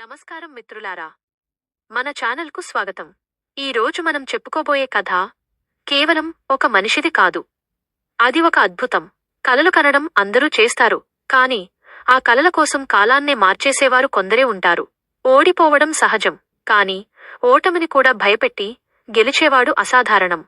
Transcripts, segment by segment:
నమస్కారం మిత్రులారా. మన ఛానల్కు స్వాగతం. ఈ రోజు మనం చెప్పుకోబోయే కథ కేవలం ఒక మనిషిది కాదు. అది ఒక అద్భుతం. కలలు కనడం అందరూ చేస్తారు. కాని ఆ కలల కోసం కాలాన్నే మార్చేసేవారు కొందరే ఉంటారు. ఓడిపోవడం సహజం. కాని ఓటమిని కూడా భయపెట్టి గెలిచేవాడు అసాధారణం.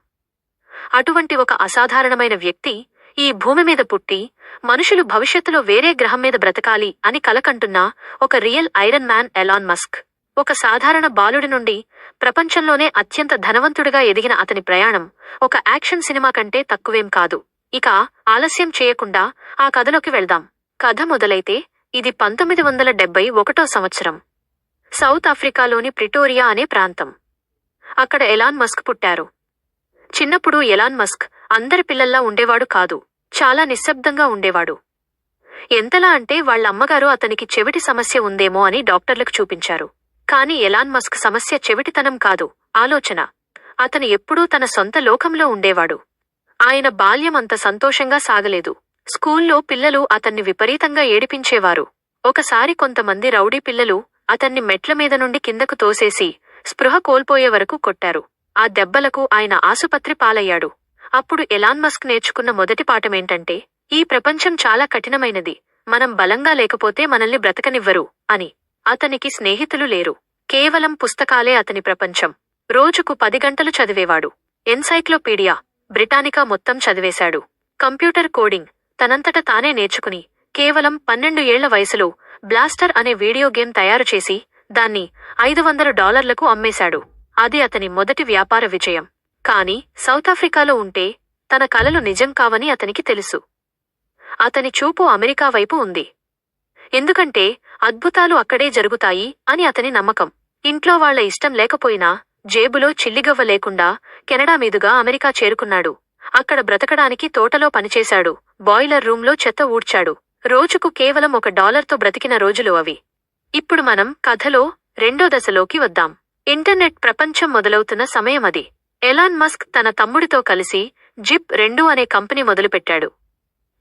అటువంటి ఒక అసాధారణమైన వ్యక్తి ఈ భూమి మీద పుట్టి మనుషులు భవిష్యత్తులో వేరే గ్రహం మీద బ్రతకాలి అని కలకంటున్న ఒక real iron man Elon Musk. ఒక సాధారణ బాలుడి నుండి ప్రపంచంలోనే అత్యంత ధనవంతుడిగా ఎదిగిన అతని ప్రయాణం ఒక యాక్షన్ సినిమా కంటే తక్కువేం కాదు. ఇక ఆలస్యం చేయకుండా ఆ కథలోకి వెళ్దాం. కథ మొదలైతే ఇది పంతొమ్మిది వందల డెబ్బై ఒకటో సంవత్సరం. సౌత్ ఆఫ్రికాలోని ప్రిటోరియా అనే ప్రాంతం. అక్కడ ఎలాన్ మస్క్ పుట్టారు. చిన్నప్పుడు ఎలాన్ మస్క్ అందరి పిల్లల్లా ఉండేవాడు కాదు. చాలా నిశ్శబ్దంగా ఉండేవాడు. ఎంతలా అంటే వాళ్ళ అమ్మగారు అతనికి చెవిటి సమస్య ఉందేమో అని డాక్టర్లకు చూపించారు. కాని ఎలాన్ మస్క్ సమస్య చెవిటితనం కాదు. ఆలోచన. అతను ఎప్పుడూ తన సొంత లోకంలో ఉండేవాడు. ఆయన బాల్యం అంత సంతోషంగా సాగలేదు. స్కూల్లో పిల్లలు అతన్ని విపరీతంగా ఏడిపించేవారు. ఒకసారి కొంతమంది రౌడీ పిల్లలు అతన్ని మెట్ల మీద నుండి కిందకు తోసేసి స్పృహ కోల్పోయే వరకు కొట్టారు. ఆ దెబ్బలకు ఆయన ఆసుపత్రి పాలయ్యాడు. అప్పుడు ఎలాన్ మస్క్ నేర్చుకున్న మొదటి పాఠమేంటంటే ఈ ప్రపంచం చాలా కఠినమైనది మనం బలంగా లేకపోతే మనల్ని బ్రతకనివ్వరు అని. అతనికి స్నేహితులు లేరు. కేవలం పుస్తకాలే అతని ప్రపంచం. రోజుకు పది గంటలు చదివేవాడు. ఎన్సైక్లోపీడియా బ్రిటానికా మొత్తం చదివేశాడు. కంప్యూటర్ కోడింగ్ తనంతట తానే నేర్చుకుని కేవలం పన్నెండు ఏళ్ళ వయసులో బ్లాస్టర్ అనే వీడియో గేమ్ తయారు చేసి దాన్ని ఐదు వందల డాలర్లకు అమ్మేశాడు. అది అతని మొదటి వ్యాపార విజయం. కాని సౌత్ ఆఫ్రికాలో ఉంటే తన కలలు నిజం కావని అతనికి తెలుసు. అతని చూపు అమెరికా వైపు ఉంది. ఎందుకంటే అద్భుతాలు అక్కడే జరుగుతాయి అని అతని నమ్మకం. ఇంట్లో వాళ్ళ ఇష్టం లేకపోయినా జేబులో చిల్లిగవ్వ లేకుండా కెనడా మీదుగా అమెరికా చేరుకున్నాడు. అక్కడ బ్రతకడానికి తోటలో పనిచేశాడు. బాయిలర్ రూంలో చెత్త ఊడ్చాడు. రోజుకు కేవలం ఒక డాలర్తో బ్రతికిన రోజులు అవి. ఇప్పుడు మనం కథలో రెండో దశలోకి వద్దాం. ఇంటర్నెట్ ప్రపంచం మొదలవుతున్న సమయం అది. ఎలాన్ మస్క్ తన తమ్ముడితో కలిసి జిప్ రెండు అనే కంపెనీ మొదలుపెట్టాడు.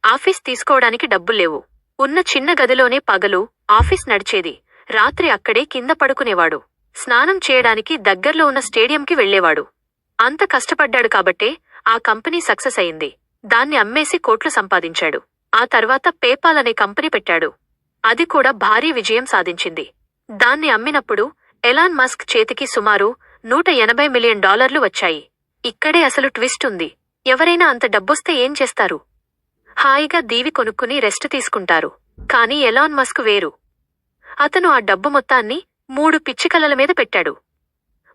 ఆఫీస్ తీసుకోవడానికి డబ్బుల్లేవు ఉన్న చిన్న గదిలోనే పగలు ఆఫీస్ నడిచేది. రాత్రి అక్కడే కింద పడుకునేవాడు. స్నానం చేయడానికి దగ్గర్లో ఉన్న స్టేడియంకి వెళ్ళేవాడు అంత కష్టపడ్డాడు కాబట్టే ఆ కంపెనీ సక్సెస్ అయింది. దాన్ని అమ్మేసి కోట్లు సంపాదించాడు. ఆ తర్వాత పేపాల్ అనే కంపెనీ పెట్టాడు. అది కూడా భారీ విజయం సాధించింది. దాన్ని అమ్మినప్పుడు ఎలాన్ మస్క్ చేతికి సుమారు నూట ఎనభై మిలియన్ డాలర్లు వచ్చాయి. ఇక్కడే అసలు ట్విస్ట్ ఉంది. ఎవరైనా అంత డబ్బొస్తే ఏం చేస్తారు? హాయిగా దీవి కొనుక్కుని రెస్ట్ తీసుకుంటారు. కానీ ఎలాన్ మస్క్ వేరు. అతను ఆ డబ్బు మొత్తాన్ని మూడు పిచ్చికలల మీద పెట్టాడు.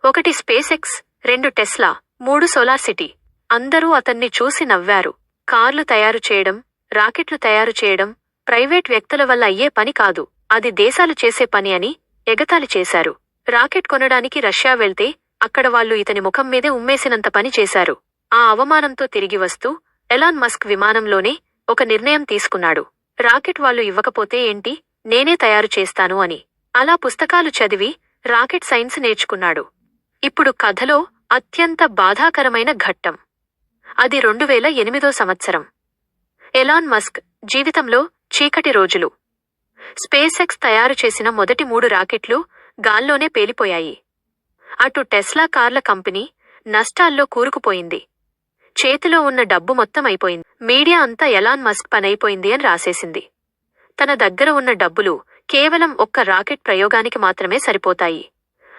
ఒకటి స్పేస్ ఎక్స్ రెండు టెస్లా మూడు సోలార్ సిటీ. అందరూ అతన్ని చూసి నవ్వారు. కార్లు తయారు చేయడం రాకెట్లు తయారు చేయడం ప్రైవేట్ వ్యక్తుల వల్ల అయ్యే పని కాదు. అది దేశాలు చేసే పని అని ఎగతాళి చేశారు. రాకెట్ కొనడానికి రష్యా వెళ్తే అక్కడ వాళ్ళు ఇతని ముఖం మీదే ఉమ్మేసినంత పని చేశారు. ఆ అవమానంతో తిరిగి వస్తూ ఎలాన్ మస్క్ విమానంలోనే ఒక నిర్ణయం తీసుకున్నాడు. రాకెట్ వాళ్ళు ఇవ్వకపోతే ఏంటి? నేనే తయారు చేస్తాను అని. అలా పుస్తకాలు చదివి రాకెట్ సైన్స్ నేర్చుకున్నాడు. ఇప్పుడు కథలో అత్యంత బాధాకరమైన ఘట్టం. అది రెండు వేల ఎనిమిదో సంవత్సరం. ఎలాన్ మస్క్ జీవితంలో చీకటి రోజులు. స్పేసెక్స్ తయారు చేసిన మొదటి మూడు రాకెట్లు గాల్లోనే పేలిపోయాయి. అటు టెస్లా కార్ల కంపెనీ నష్టాల్లో కూరుకుపోయింది. చేతిలో ఉన్న డబ్బు మొత్తం అయిపోయింది. మీడియా అంతా ఎలాన్ మస్క్ పనైపోయింది అని రాసేసింది. తన దగ్గర ఉన్న డబ్బులు కేవలం ఒక్క రాకెట్ ప్రయోగానికి మాత్రమే సరిపోతాయి.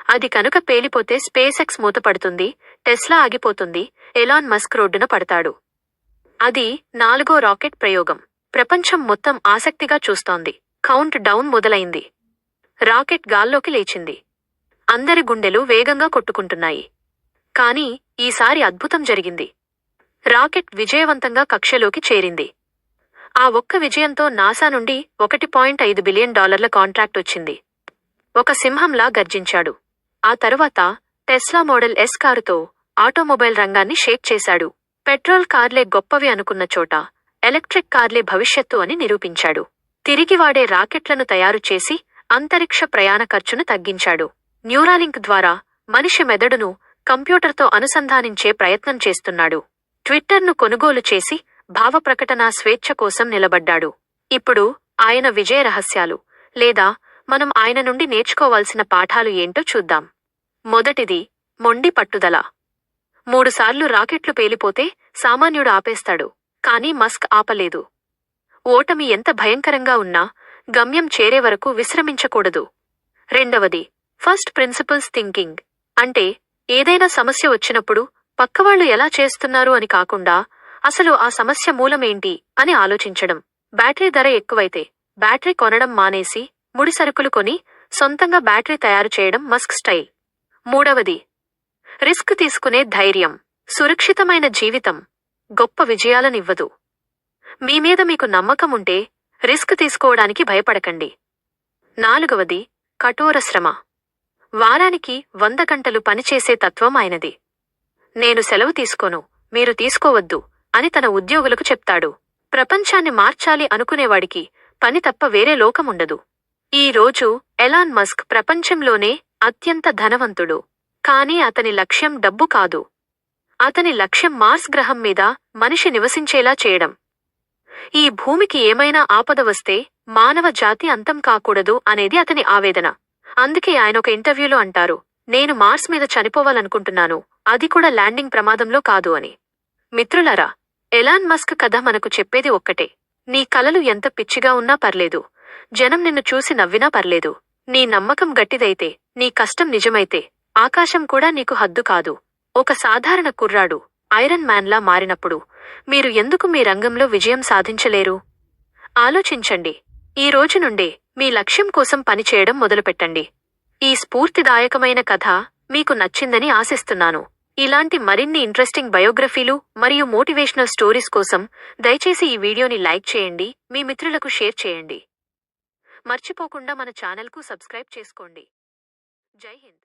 అది కనుక పేలిపోతే స్పేస్ ఎక్స్ మూతపడుతుంది టెస్లా ఆగిపోతుంది ఎలాన్ మస్క్ రోడ్డున పడతాడు. అది నాలుగో రాకెట్ ప్రయోగం. ప్రపంచం మొత్తం ఆసక్తిగా చూస్తోంది. కౌంట్ డౌన్ మొదలైంది. రాకెట్ గాల్లోకి లేచింది. అందరి గుండెలు వేగంగా కొట్టుకుంటున్నాయి. కాని ఈసారి అద్భుతం జరిగింది. రాకెట్ విజయవంతంగా కక్షలోకి చేరింది. ఆ ఒక్క విజయంతో నాసా నుండి ఒకటి పాయింట్ ఐదు బిలియన్ డాలర్ల కాంట్రాక్ట్ వచ్చింది. ఒక సింహంలా గర్జించాడు. ఆ తరువాత టెస్లా మోడల్ ఎస్ కారుతో ఆటోమొబైల్ రంగాన్ని షేక్ చేశాడు. పెట్రోల్ కార్లే గొప్పవి అనుకున్న చోట ఎలక్ట్రిక్ కార్లే భవిష్యత్తు అని నిరూపించాడు. తిరిగి వాడే రాకెట్లను తయారు చేసి అంతరిక్ష ప్రయాణ ఖర్చును తగ్గించాడు. న్యూరాలింక్ ద్వారా మనిషి మెదడును కంప్యూటర్తో అనుసంధానించే ప్రయత్నం చేస్తున్నాడు. ట్విట్టర్ను కొనుగోలు చేసి భావప్రకటన స్వేచ్ఛ కోసం నిలబడ్డాడు. ఇప్పుడు ఆయన విజయ రహస్యాలు లేదా మనం ఆయన నుండి నేర్చుకోవాల్సిన పాఠాలు ఏంటో చూద్దాం. మొదటిది మొండి పట్టుదల. మూడుసార్లు రాకెట్లు పేలిపోతే సామాన్యుడు ఆపేస్తాడు కానీ మస్క్ ఆపలేదు. ఓటమి ఎంత భయంకరంగా ఉన్నా గమ్యం చేరే వరకు విశ్రమించకూడదు. రెండవది ఫస్ట్ ప్రిన్సిపల్స్ థింకింగ్ అంటే ఏదైనా సమస్య వచ్చినప్పుడు పక్కవాళ్ళు ఎలా చేస్తున్నారు అని కాకుండా అసలు ఆ సమస్య మూలమేంటి అని ఆలోచించడం. బ్యాటరీ ధర ఎక్కువైతే బ్యాటరీ కొనడం మానేసి ముడి సరుకులు కొని సొంతంగా బ్యాటరీ తయారు చేయడం మస్క్ స్టైల్. మూడవది రిస్క్ తీసుకునే ధైర్యం. సురక్షితమైన జీవితం గొప్ప విజయాలనివ్వదు. మీ మీద మీకు నమ్మకం ఉంటే రిస్క్ తీసుకోవడానికి భయపడకండి. నాలుగవది కఠోర శ్రమ. వారానికి వంద గంటలు పనిచేసే తత్వం ఆయనది. నేను సెలవు తీసుకోను మీరు తీసుకోవద్దు అని తన ఉద్యోగులకు చెప్తాడు. ప్రపంచాన్ని మార్చాలి అనుకునేవాడికి పని తప్ప వేరే లోకముండదు. ఈ రోజు ఎలాన్ మస్క్ ప్రపంచంలోనే అత్యంత ధనవంతుడు. కానీ అతని లక్ష్యం డబ్బు కాదు. అతని లక్ష్యం మార్స్ గ్రహం మీద మనిషి నివసించేలా చేయడం. ఈ భూమికి ఏమైనా ఆపద వస్తే మానవ జాతి అంతం కాకూడదు అనేది అతని ఆవేదన. అందుకే ఆయన ఒక ఇంటర్వ్యూలో అంటారు నేను మార్స్ మీద చనిపోవాలనుకుంటున్నాను అది కూడా ల్యాండింగ్ ప్రమాదంలో కాదు అని. మిత్రులరా ఎలాన్ మస్క్ కథ మనకు చెప్పేది ఒక్కటే నీ కలలు ఎంత పిచ్చిగా ఉన్నా పర్లేదు జనం నిన్ను చూసి నవ్వినా పర్లేదు నీ నమ్మకం గట్టిదైతే నీ కష్టం నిజమైతే ఆకాశం కూడా నీకు హద్దు కాదు. ఒక సాధారణ కుర్రాడు ఐరన్ మ్యాన్లా మారినప్పుడు మీరు ఎందుకు మీ రంగంలో విజయం సాధించలేరు? ఆలోచించండి. ఈ రోజు నుండే మీ లక్ష్యం కోసం పనిచేయడం మొదలుపెట్టండి. ఈ స్ఫూర్తిదాయకమైన కథ మీకు నచ్చిందని ఆశిస్తున్నాను. ఇలాంటి మరిన్ని ఇంట్రెస్టింగ్ బయోగ్రఫీలు మరియు మోటివేషనల్ స్టోరీస్ కోసం దయచేసి ఈ వీడియోని లైక్ చేయండి మీ మిత్రులకు షేర్ చేయండి. మర్చిపోకుండా మన ఛానల్కు సబ్స్క్రైబ్ చేసుకోండి. జై హింద్.